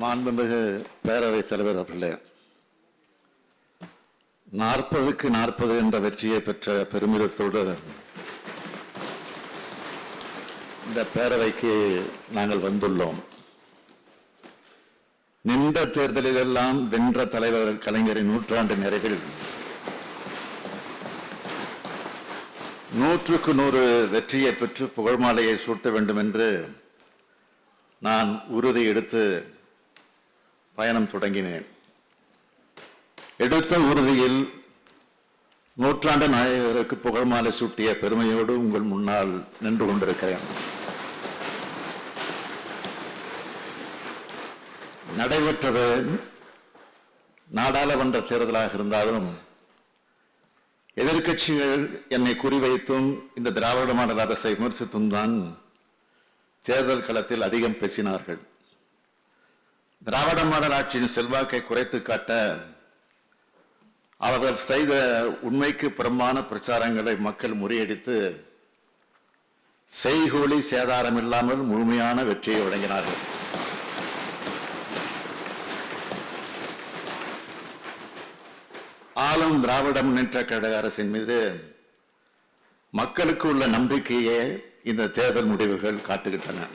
மாண்புமிகு பேரவைத் தலைவர் அவர்களே நாற்பதுக்கு நாற்பது என்ற வெற்றியை பெற்ற பெருமிதத்தோடு இந்த பேரவைக்கு நாங்கள் வந்துள்ளோம். நின்ற தேர்தலிலெல்லாம் வென்ற தலைவர் கலைஞரின் நூற்றாண்டு நிறைவில் நூற்றுக்கு நூறு வெற்றியை பெற்று புகழ்மாலையை சூட்ட வேண்டும் என்று நான் உறுதி எடுத்து பயணம் தொடங்கினேன். எடுத்த உறுதியில் நூற்றாண்டு நாயகருக்கு புகழ்மாலை சூட்டிய பெருமையோடு உங்கள் முன்னால் நின்று கொண்டிருக்கிறேன். நடைபெற்றது நாடாளுமன்ற தேர்தலாக இருந்தாலும் எதிர்க்கட்சிகள் என்னை குறிவைத்தும் இந்த திராவிட மாடல் அரசை விமர்சித்தும் தான் தேர்தல் களத்தில் அதிகம் பேசினார்கள். திராவிட மாடல் ஆட்சியின் செல்வாக்கை குறைத்து காட்ட அவர்கள் செய்த உண்மைக்கு புறம்பான பிரச்சாரங்களை மக்கள் முறியடித்து செய்கூலி சேதாரம் இல்லாமல் முழுமையான வெற்றியை வழங்கினார்கள். ஆளும் திராவிட முன்னேற்ற கழக அரசின் மீது மக்களுக்கு உள்ள நம்பிக்கையே இந்த தேர்தல் முடிவுகள் காட்டுகின்றன.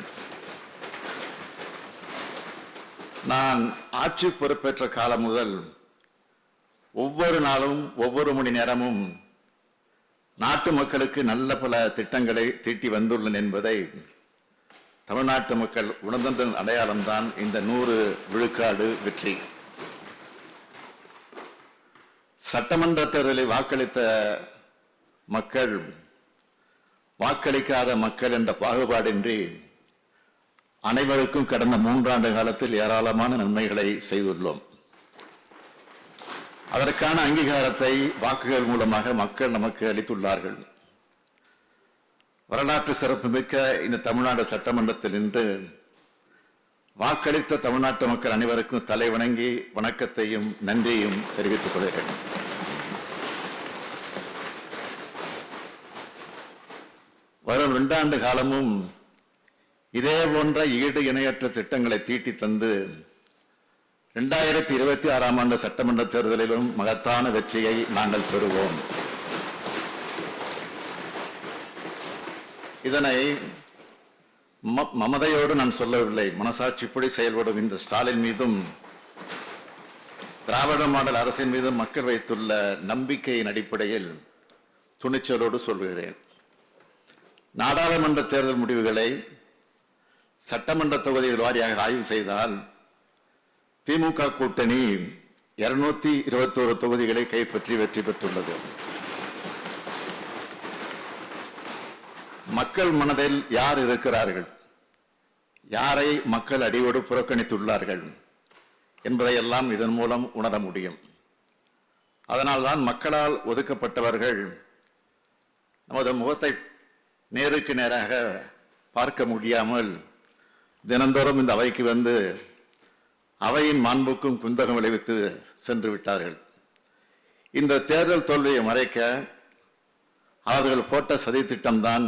நான் ஆட்சி பொறுப்பேற்ற காலம் முதல் ஒவ்வொரு நாளும் ஒவ்வொரு மணி நேரமும் நாட்டு மக்களுக்கு நல்ல பல திட்டங்களை தீட்டி வந்துள்ளன என்பதை தமிழ்நாட்டு மக்கள் உணர்ந்ததன் அடையாளம்தான் இந்த நூறு விழுக்காடு வெற்றி. சட்டமன்ற தேர்தலில் வாக்களித்த மக்கள் வாக்களிக்காத மக்கள் என்ற பாகுபாடின்றி அனைவருக்கும் கடந்த மூன்றாண்டு காலத்தில் ஏராளமான நன்மைகளை செய்துள்ளோம். அதற்கான அங்கீகாரத்தை வாக்குகள் மூலமாக மக்கள் நமக்கு அளித்துள்ளார்கள். வரலாற்று சிறப்புமிக்க இந்த தமிழ்நாடு சட்டமன்றத்தில் இன்று வாக்களித்த தமிழ்நாட்டு மக்கள் அனைவருக்கும் தலை வணங்கி வணக்கத்தையும் நன்றியையும் தெரிவித்துக் கொள்கிறேன். வரும் இரண்டாண்டு காலமும் இதே போன்ற ஈடு இணையற்ற திட்டங்களை தீட்டி தந்து இரண்டாயிரத்தி இருபத்தி ஆறாம் ஆண்டு சட்டமன்ற தேர்தலிலும் மகத்தான வெற்றியை நாங்கள் பெறுவோம். இதனை ம- மமதையோடு நான் சொல்லவில்லை. மனசாட்சிப்படி செயல்படும். இந்த ஸ்டாலின் மீதும் திராவிட மாடல் அரசின் மீதும் மக்கள் வைத்துள்ள நம்பிக்கையின் அடிப்படையில் துணிச்சலோடு சொல்கிறேன். நாடாளுமன்ற தேர்தல் முடிவுகளை சட்டமன்ற தொகுதிகள் வாரியாக ஆய்வு செய்தால் திமுக கூட்டணி இருநூத்தி இருபத்தோரு தொகுதிகளை கைப்பற்றி வெற்றி பெற்றுள்ளது. மக்கள் மனதில் யார் இருக்கிறார்கள்? யாரை மக்கள் அடியோடு புறக்கணித்துள்ளார்கள்? என்பதையெல்லாம் இதன் மூலம் உணர முடியும். அதனால்தான் மக்களால் ஒதுக்கப்பட்டவர்கள் நமது முகத்தை நேருக்கு நேராக பார்க்க முடியாமல் தினந்தோறும் இந்த அவைக்கு வந்து அவையின் மாண்புக்கும் குந்தகம் விளைவித்து சென்று விட்டார்கள். இந்த தேர்தல் தோல்வியை மறைக்க அவர்கள் போட்ட சதி திட்டம்தான்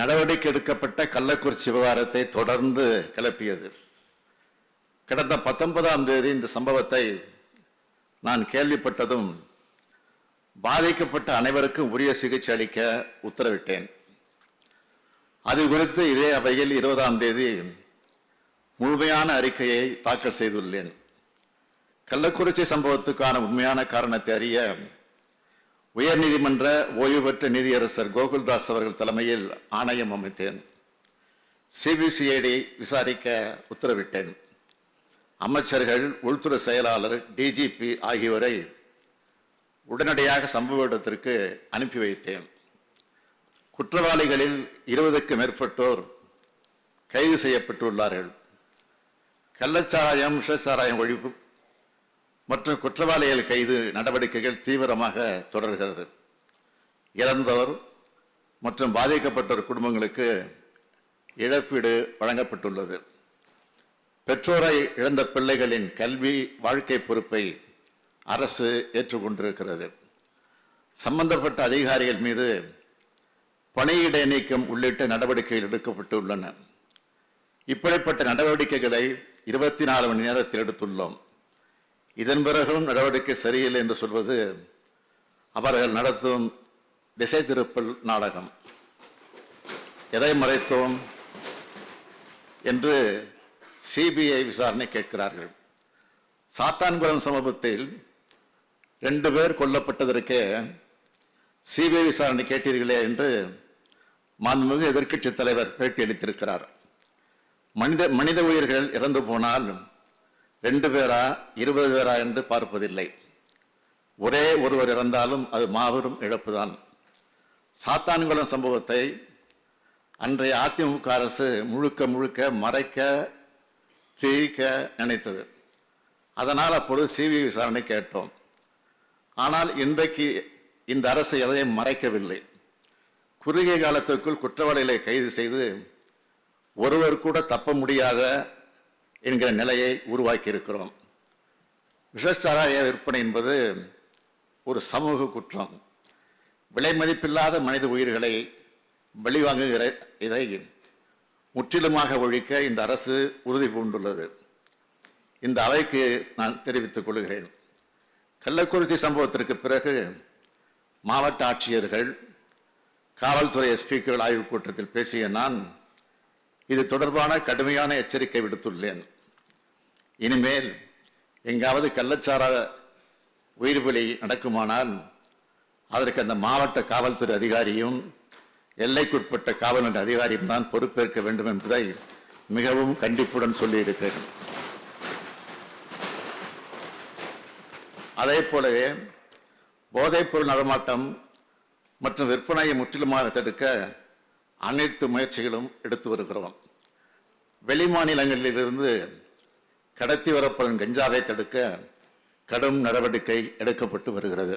நடவடிக்கை எடுக்கப்பட்ட கள்ளக்குறிச்சி விவகாரத்தை தொடர்ந்து கிளப்பியது. கடந்த பத்தொன்பதாம் தேதி இந்த சம்பவத்தை நான் கேள்விப்பட்டதும் பாதிக்கப்பட்ட அனைவருக்கும் உரிய சிகிச்சை அளிக்க உத்தரவிட்டேன். அது குறித்து இதே அவையில் இருபதாம் தேதி முழுமையான அறிக்கையை தாக்கல் செய்துள்ளேன். கள்ளக்குறிச்சி சம்பவத்துக்கான உண்மையான காரணத்தை அறிய உயர்நீதிமன்ற ஓய்வு பெற்ற நீதியரசர் கோகுல்தாஸ் அவர்கள் தலைமையில் ஆணையம் அமைத்தேன். சிபிசிஐடி விசாரிக்க உத்தரவிட்டேன். அமைச்சர்கள் உள்துறை செயலாளர் டிஜிபி ஆகியோரை உடனடியாக சம்பவ இடத்திற்கு அனுப்பி வைத்தேன். குற்றவாளிகளில் இருபதுக்கு மேற்பட்டோர் கைது செய்யப்பட்டுள்ளார்கள். கள்ளச்சாராயம் விஷச்சாராயம் ஒழிப்பு மற்றும் குற்றவாளிகள் கைது நடவடிக்கைகள் தீவிரமாக தொடர்கிறது. இறந்தோர் மற்றும் பாதிக்கப்பட்டோர் குடும்பங்களுக்கு இழப்பீடு வழங்கப்பட்டுள்ளது. பெற்றோரை இழந்த பிள்ளைகளின் கல்வி வாழ்க்கை பொறுப்பை அரசு ஏற்றுக்கொண்டிருக்கிறது. சம்பந்தப்பட்ட அதிகாரிகள் மீது பணியிட நீக்கம் உள்ளிட்ட நடவடிக்கைகள் எடுக்கப்பட்டுள்ளன. இப்படிப்பட்ட நடவடிக்கைகளை இருபத்தி நாலு மணி நேரத்தில் எடுத்துள்ளோம். இதன் பிறகும் நடவடிக்கை சரியில்லை என்று சொல்வது அவர்கள் நடத்தும் திசை திருப்பல் நாடகம். எதை மறைத்தோம் என்று சிபிஐ விசாரணை கேட்கிறார்கள். சாத்தான்குளம் சமூகத்தில் ரெண்டு பேர் கொல்லப்பட்டதற்கே சிபிஐ விசாரணை கேட்டீர்களே என்று மாண்புமிகு எதிர்க்கட்சி தலைவர் பேட்டியளித்திருக்கிறார் மனித மனித உயிர்கள் இறந்து போனால் ரெண்டு பேரா இருபது பேரா என்று பார்ப்பதில்லை. ஒரே ஒருவர் இறந்தாலும் அது மாபெரும் இழப்புதான். சாத்தான்குளம் சம்பவத்தை அன்றைய அதிமுக அரசு முழுக்க முழுக்க மறைக்க திரிக்க நினைத்தது. அதனால் அப்பொழுது சிபிஐ விசாரணை கேட்டோம். ஆனால் இன்றைக்கு இந்த அரசு எதையும் மறைக்கவில்லை. குறுகிய காலத்திற்குள் குற்றவாளிகளை கைது செய்து ஒருவர் கூட தப்ப முடியாத என்கிற நிலையை உருவாக்கி இருக்கிறோம் விற்பனை என்பது ஒரு சமூக குற்றம். விலை மதிப்பில்லாத மனித உயிர்களை வெளிவாங்குகிற இதை முற்றிலுமாக ஒழிக்க இந்த அரசு உறுதி பூண்டுள்ளது. இந்த அவைக்கு நான் தெரிவித்துக் கொள்கிறேன். கள்ளக்குறிச்சி சம்பவத்திற்கு பிறகு மாவட்ட ஆட்சியர்கள் காவல்துறை எஸ்பிக்கள் ஆய்வுக் கூட்டத்தில் பேசிய நான் இது தொடர்பான கடுமையான எச்சரிக்கை விடுத்துள்ளேன். இனிமேல் எங்காவது கள்ளச்சார உயிர் பலி நடக்குமானால் அதற்கு அந்த மாவட்ட காவல்துறை அதிகாரியும் எல்லைக்குட்பட்ட காவல் நிலைய அதிகாரியும் தான் பொறுப்பேற்க வேண்டும் என்பதை மிகவும் கண்டிப்புடன் சொல்லியிருக்கிறேன். அதே போலவே போதைப்பொருள் நடமாட்டம் மற்றும் விற்பனையை முற்றிலுமாக தடுக்க அனைத்து முயற்சிகளும் எடுத்து வருகிறோம். வெளி மாநிலங்களிலிருந்து கடத்தி வரப்படும் கஞ்சாவை தடுக்க கடும் நடவடிக்கை எடுக்கப்பட்டு வருகிறது.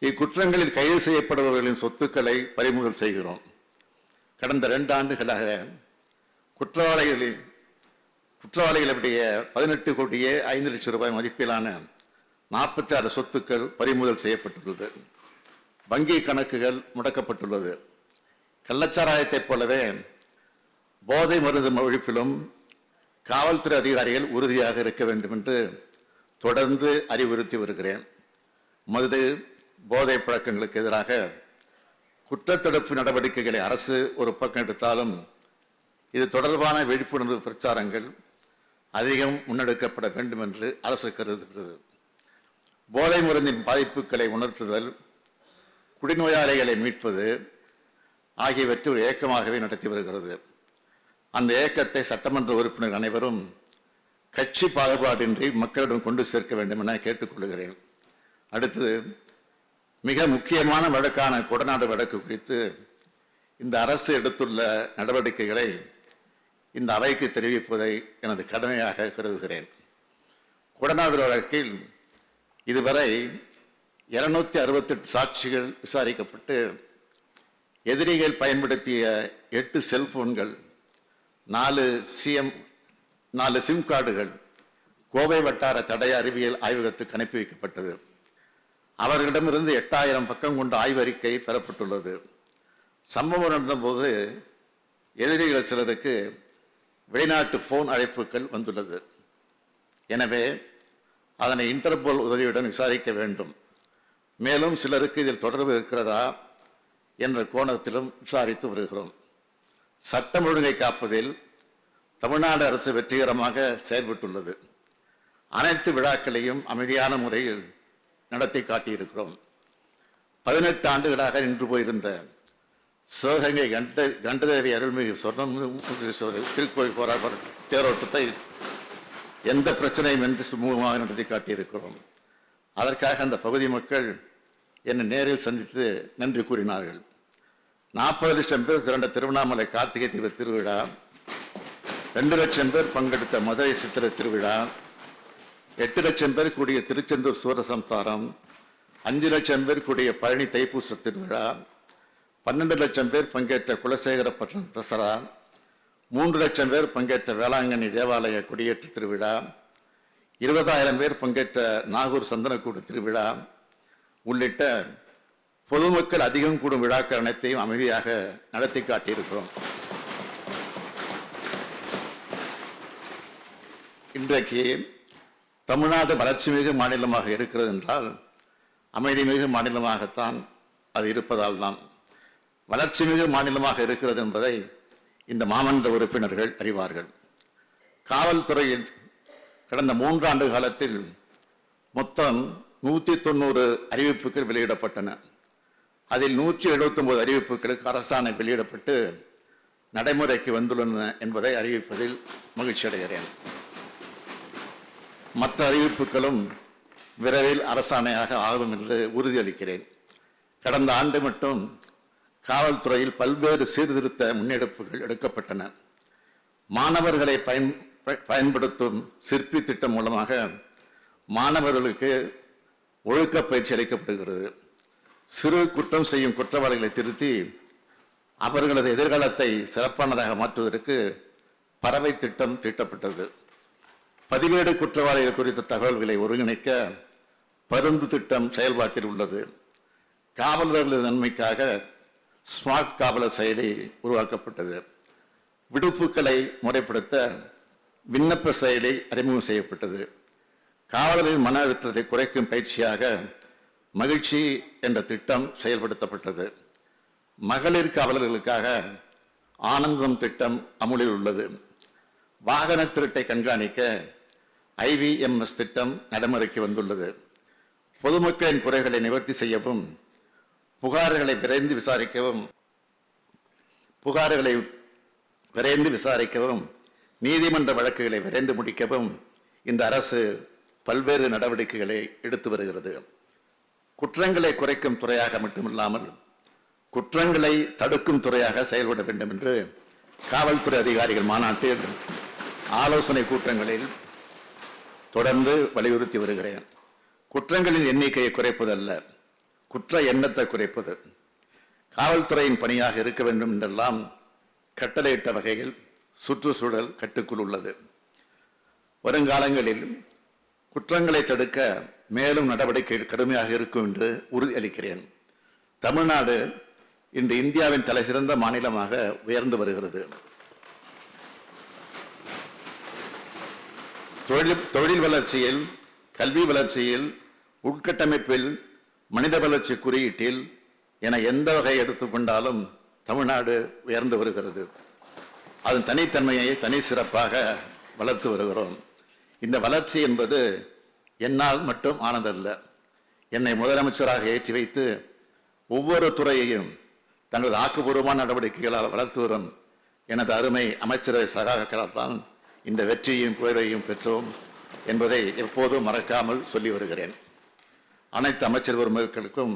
இக்குற்றங்களில் கைது செய்யப்படுபவர்களின் சொத்துக்களை பறிமுதல் செய்கிறோம். கடந்த ரெண்டு ஆண்டுகளாக குற்றவாளிகளின் குற்றவாளிகளுடைய பதினெட்டு கோடியே ஐந்து லட்சம் ரூபாய் மதிப்பிலான நாற்பத்தி ஆறு சொத்துக்கள் பறிமுதல் செய்யப்பட்டுள்ளது. வங்கி கணக்குகள் முடக்கப்பட்டுள்ளது. கள்ளச்சாராயத்தைப் போலவே போதை மருந்து ஒழிப்பிலும் காவல்துறை அதிகாரிகள் உறுதியாக இருக்க வேண்டும் என்று தொடர்ந்து அறிவுறுத்தி வருகிறேன். மது போதை பழக்கங்களுக்கு எதிராக குற்றத்தடுப்பு நடவடிக்கைகளை அரசு ஒரு பக்கம் எடுத்தாலும் இது தொடர்பான விழிப்புணர்வு பிரச்சாரங்கள் அதிகம் முன்னெடுக்கப்பட வேண்டும் என்று அரசு கருதுகிறது. போதை மருந்தின் பாதிப்புகளை உணர்த்துதல் குடிநோயாளிகளை மீட்பது ஆகியவற்றை ஒரு ஏக்கமாகவே நடத்தி வருகிறது. அந்த ஏக்கத்தை சட்டமன்ற உறுப்பினர் அனைவரும் கட்சி பாகுபாடின்றி மக்களிடம் கொண்டு சேர்க்க வேண்டும் என கேட்டுக்கொள்கிறேன் அடுத்தது மிக முக்கியமான வழக்கான கொடநாடு வழக்கு குறித்து இந்த அரசு எடுத்துள்ள நடவடிக்கைகளை இந்த அவைக்கு தெரிவிப்பதை எனது கடமையாக கருதுகிறேன். கொடநாடு வழக்கில் இதுவரை இருநூத்தி அறுபத்தெட்டு சாட்சிகள் விசாரிக்கப்பட்டு எதிரிகள் பயன்படுத்திய எட்டு செல்போன்கள் நாலு சிஎம் நாலு சிம் கார்டுகள் கோவை வட்டார தடய அறிவியல் ஆய்வகத்துக்கு அனுப்பி வைக்கப்பட்டது. அவர்களிடமிருந்து எட்டாயிரம் பக்கம் கொண்ட ஆய்வறிக்கை பெறப்பட்டுள்ளது. சம்பவம் நடந்தபோது எதிரிகள் சிலருக்கு வெளிநாட்டு போன் அழைப்புகள் வந்துள்ளது. எனவே அதனை இன்டர்போல் உதவியுடன் விசாரிக்க வேண்டும். மேலும் சிலருக்கு இதில் தொடர்பு இருக்கிறதா என்ற கோணத்திலும் விசாரித்து வருகிறோம். சட்டம் ஒழுங்கை காப்பதில் தமிழ்நாடு அரசு வெற்றிகரமாக செயல்பட்டுள்ளது. அனைத்து விழாக்களையும் அமைதியான முறையில் நடத்தி காட்டியிருக்கிறோம். பதினெட்டு ஆண்டுகளாக நின்று போயிருந்த சிவகங்கை கண்ட கண்டதேவி அருள்மிகு சொர்ணம் திருக்கோயில் போராட்ட தேரோட்டத்தை எந்த பிரச்சனையும் என்று சுமூகமாக நடத்தி காட்டியிருக்கிறோம். அதற்காக அந்த பகுதி மக்கள் என்னை நேரில் சந்தித்து நன்றி கூறினார்கள். நாற்பது லட்சம் பேர் திரண்ட திருவண்ணாமலை கார்த்திகை தீப திருவிழா ரெண்டு லட்சம் பேர் பங்கெடுத்த மதுரை சித்திர திருவிழா எட்டு லட்சம் பேர் கூடிய திருச்செந்தூர் சூரசம்சாரம் அஞ்சு லட்சம் பேர் கூடிய பழனி தைப்பூச திருவிழா பன்னெண்டு லட்சம் பேர் பங்கேற்ற குலசேகரப்பட்டினம் தசரா மூன்று லட்சம் பேர் பங்கேற்ற வேளாங்கண்ணி தேவாலய கொடியேற்ற திருவிழா இருபதாயிரம் பேர் பங்கேற்ற நாகூர் சந்தனக்கூடு திருவிழா உள்ளிட்ட பொதுமக்கள் அதிகம் கூடும் விழாக்கள் அனைத்தையும் அமைதியாக நடத்தி காட்டியிருக்கிறோம். இன்றைக்கு தமிழ்நாடு வளர்ச்சிமிகு மாநிலமாக இருக்கிறது என்றால் அமைதிமிகு மாநிலமாகத்தான் அது இருப்பதால் தான். வளர்ச்சிமிகு மாநிலமாக இருக்கிறது என்பதை இந்த மாமன்ற உறுப்பினர்கள் அறிவார்கள். காவல்துறையில் கடந்த மூன்றாண்டு காலத்தில் மொத்தம் நூற்றி தொண்ணூறு அறிவிப்புகள் வெளியிடப்பட்டன. அதில் நூற்றி எழுபத்தொம்பது அறிவிப்புகளுக்கு அரசாணை வெளியிடப்பட்டு நடைமுறைக்கு வந்துள்ளன என்பதை அறிவிப்பதில் மகிழ்ச்சி அடைகிறேன். மற்ற அறிவிப்புகளும் விரைவில் அரசாணையாக ஆகும் என்று உறுதியளிக்கிறேன். கடந்த ஆண்டு மட்டும் காவல்துறையில் பல்வேறு சீர்திருத்த முன்னெடுப்புகள் எடுக்கப்பட்டன. மாணவர்களை பயன் ப- பயன்படுத்தும் சிற்பி திட்டம் மூலமாக மாணவர்களுக்கு ஒழுக்க பயிற்சி அளிக்கப்படுகிறது. சிறு குற்றம் செய்யும் குற்றவாளிகளை திருத்தி அவர்களது எதிர்காலத்தை சிறப்பானதாக மாற்றுவதற்கு பறவை திட்டம் தீட்டப்பட்டது. பதிவேடு குற்றவாளிகள் குறித்த தகவல்களை ஒருங்கிணைக்க பருந்து திட்டம் செயல்பாட்டில் உள்ளது. காவலர்களது நன்மைக்காக ஸ்மார்ட் காவலர் செயலி உருவாக்கப்பட்டது. விடுப்புகளை முறைப்படுத்த விண்ணப்ப செயலி அறிமுகம் செய்யப்பட்டது. காவலரின் மன அழுத்தத்தை குறைக்கும் பயிற்சியாக மகிழ்ச்சி என்ற திட்டம் செயல்படுத்தப்பட்டது. மகளிர் காவலர்களுக்காக ஆனந்தம் திட்டம் அமுலில் உள்ளது. வாகன திருட்டை கண்காணிக்க ஐவிஎம்எஸ் திட்டம் நடைமுறைக்கு வந்துள்ளது. பொதுமக்களின் குறைகளை நிவர்த்தி செய்யவும் புகார்களை விரைந்து விசாரிக்கவும். புகார்களை விரைந்து விசாரிக்கவும். நீதிமன்ற வழக்குகளை விரைந்து முடிக்கவும் இந்த அரசு பல்வேறு நடவடிக்கைகளை எடுத்து வருகிறது. குற்றங்களை குறைக்கும் துறையாக மட்டுமில்லாமல் குற்றங்களை தடுக்கும் துறையாக செயல்பட வேண்டும் என்று காவல்துறை அதிகாரிகள் மாநாட்டில் ஆலோசனை கூட்டங்களில் தொடர்ந்து வலியுறுத்தி வருகிறேன். குற்றங்களின் எண்ணிக்கையை குறைப்பதல்ல. குற்ற எண்ணத்தை குறைப்பது. காவல்துறையின் பணியாக இருக்க வேண்டும் என்றெல்லாம் கட்டளையிட்ட வகையில் சுற்றுச்சூழல் கட்டுக்குள் உள்ளது. வருங்காலங்களில் குற்றங்களை தடுக்க மேலும் நடவடிக்கை கடுமையாக இருக்கும் என்று உறுதியளிக்கிறேன் தமிழ்நாடு இன்று இந்தியாவின் தலைசிறந்த மாநிலமாக உயர்ந்து வருகிறது. தொழில் தொழில் வளர்ச்சியில் கல்வி வளர்ச்சியில் உட்கட்டமைப்பில் மனித வளர்ச்சி குறியீட்டில் என எந்த வகை எடுத்துக்கொண்டாலும் தமிழ்நாடு உயர்ந்து வருகிறது. அதன் தனித்தன்மையை தனி சிறப்பாக வளர்த்து வருகிறோம். இந்த வளர்ச்சி என்பது என்னால் மட்டும் ஆனதல்ல. என்னை முதலமைச்சராக ஏற்றி வைத்து ஒவ்வொரு துறையையும் தங்களது ஆக்கப்பூர்வமான நடவடிக்கைகளால் வளர்த்து வரும் எனது அருமை அமைச்சரவை சகாக்களால் இந்த வெற்றியையும் புகழையும் பெற்றோம் என்பதை எப்போதும் மறக்காமல் சொல்லி வருகிறேன். அனைத்து அமைச்சர் பெருமக்களுக்கும்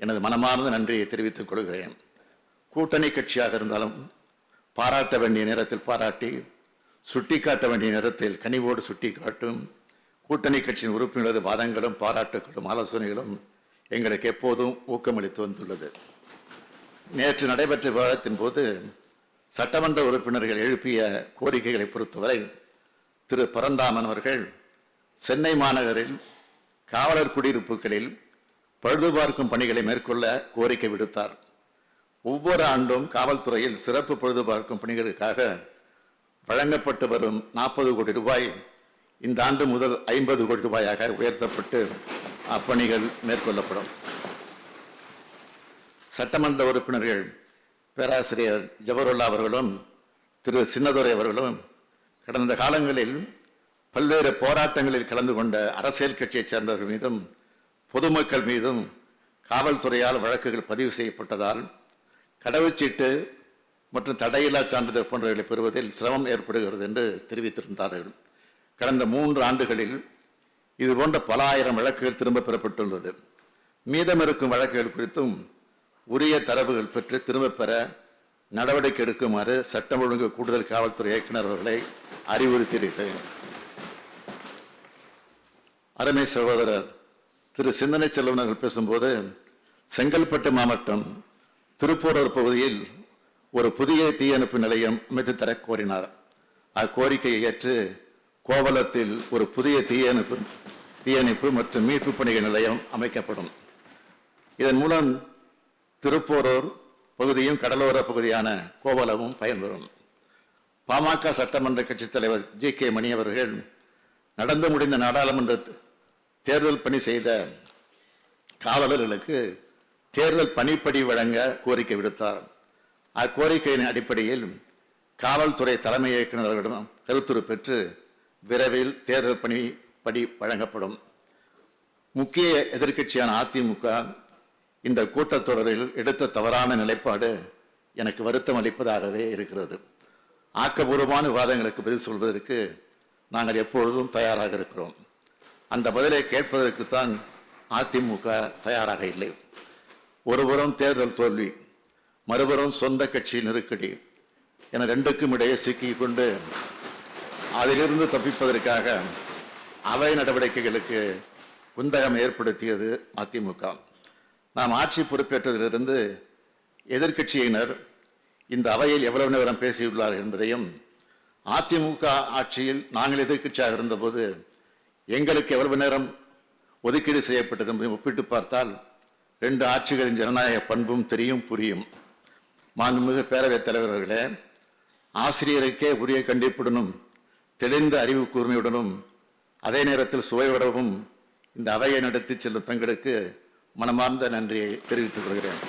எனது மனமார்ந்த நன்றியை தெரிவித்துக் கொள்கிறேன். கூட்டணி கட்சியாக இருந்தாலும் பாராட்ட வேண்டிய நேரத்தில் பாராட்டி சுட்டிக்காட்ட வேண்டிய நேரத்தில் கனிவோடு சுட்டிக்காட்டும் கூட்டணி கட்சியின் உறுப்பினரது வாதங்களும் பாராட்டுகளும் ஆலோசனைகளும் எங்களுக்கு எப்போதும் ஊக்கமளித்து வந்துள்ளது. நேற்று நடைபெற்ற விவாதத்தின் போது சட்டமன்ற உறுப்பினர்கள் எழுப்பிய கோரிக்கைகளை பொறுத்தவரை திரு பரந்தாமன் அவர்கள் சென்னை மாநகரில் காவலர் குடியிருப்புகளில் பழுதுபார்க்கும் பணிகளை மேற்கொள்ள கோரிக்கை விடுத்தார். ஒவ்வொரு ஆண்டும் காவல்துறையில் சிறப்பு பழுதுபார்க்கும் பணிகளுக்காக வழங்கப்பட்டு வரும் நாற்பது கோடி ரூபாய் இந்த ஆண்டு முதல் ஐம்பது கோடி ரூபாயாக உயர்த்தப்பட்டு அப்பணிகள் மேற்கொள்ளப்படும். சட்டமன்ற உறுப்பினர்கள் பேராசிரியர் ஜவஹர்லா அவர்களும் திரு சின்னதுரை அவர்களும் கடந்த காலங்களில் பல்வேறு போராட்டங்களில் கலந்து கொண்ட அரசியல் கட்சியைச் சேர்ந்தவர்கள் மீதும் பொதுமக்கள் மீதும் காவல்துறையால் வழக்குகள் பதிவு செய்யப்பட்டதால் கடவுச்சீட்டு மற்றும் தடையில்லா சான்றிதழ் போன்றவைகளை பெறுவதில் சிரமம் ஏற்படுகிறது என்று தெரிவித்திருந்தார்கள். கடந்த மூன்று ஆண்டுகளில் இது போன்ற பல ஆயிரம் வழக்குகள் திரும்ப பெறப்பட்டுள்ளது. மீதம் இருக்கும் வழக்குகள் குறித்தும் உரிய தரவுகள் பெற்று திரும்பப் பெற நடவடிக்கை எடுக்குமாறு சட்டம் ஒழுங்கு கூடுதல் காவல்துறை இயக்குநர் அவர்களை அறிவுறுத்தியிருக்கிறேன். அருமை சகோதரர் திரு சிந்தனை செல்வன் அவர்கள் பேசும்போது செங்கல்பட்டு மாவட்டம் திருப்போரூர் பகுதியில் ஒரு புதிய தீயணைப்பு நிலையம் அமைத்து தர கோரினார். அக்கோரிக்கையை ஏற்று கோவலத்தில் ஒரு புதிய தீயணைப்பு தீயணைப்பு மற்றும் மீட்பு பணிகள் நிலையம் அமைக்கப்படும். இதன் மூலம் திருப்போரூர் பகுதியும் கடலோர பகுதியான கோவலமும் பயன்பெறும். பாமக சட்டமன்ற கட்சித் தலைவர் ஜி கே மணி அவர்கள் நடந்து முடிந்த நாடாளுமன்ற தேர்தல் பணி செய்த காவலர்களுக்கு தேர்தல் பணிப்படி வழங்க கோரிக்கை விடுத்தார். அக்கோரிக்கையின் அடிப்படையில் காவல்துறை தலைமை இயக்குநர்களிடம் கருத்துரு பெற்று விரைவில் தேர்தல் பணி படி வழங்கப்படும். முக்கிய எதிர்க்கட்சியான அதிமுக இந்த கூட்டத்தொடரில் எடுத்த தவறான நிலைப்பாடு எனக்கு வருத்தம் அளிப்பதாகவே இருக்கிறது. ஆக்கபூர்வமான விவாதங்களுக்கு பதில் சொல்வதற்கு நாங்கள் எப்பொழுதும் தயாராக இருக்கிறோம். அந்த பதிலை கேட்பதற்குத்தான் அதிமுக தயாராக இல்லை. ஒருபுறம் தேர்தல் தோல்வி மறுபுறம் சொந்த கட்சி நெருக்கடி என ரெண்டுக்கும் இடையே சிக்கிக் கொண்டு அதிலிருந்து தப்பிப்பதற்காக அவை நடவடிக்கைகளுக்கு குந்தகம் ஏற்படுத்தியது அதிமுக. நாம் ஆட்சி பொறுப்பேற்றதிலிருந்து எதிர்க்கட்சியினர் இந்த அவையில் எவ்வளவு நேரம் பேசியுள்ளார்கள் என்பதையும் அதிமுக ஆட்சியில் நாங்கள் எதிர்க்கட்சியாக இருந்தபோது எங்களுக்கு எவ்வளவு நேரம் ஒதுக்கீடு செய்யப்பட்டது என்பதை ஒப்பிட்டு பார்த்தால் ரெண்டு ஆட்சிகளின் ஜனநாயக பண்பும் தெரியும் புரியும். மாண்புமிகு பேரவைத் தலைவர்களே ஆசிரியருக்கே உரிய கண்டிப்புடனும் தெளிந்த அறிவு கூர்மையுடனும் அதே நேரத்தில் சுவையுடவும் இந்த அவையை நடத்தி செல்லும் தங்களுக்கு மனமார்ந்த நன்றியை தெரிவித்துக் கொள்கிறேன்.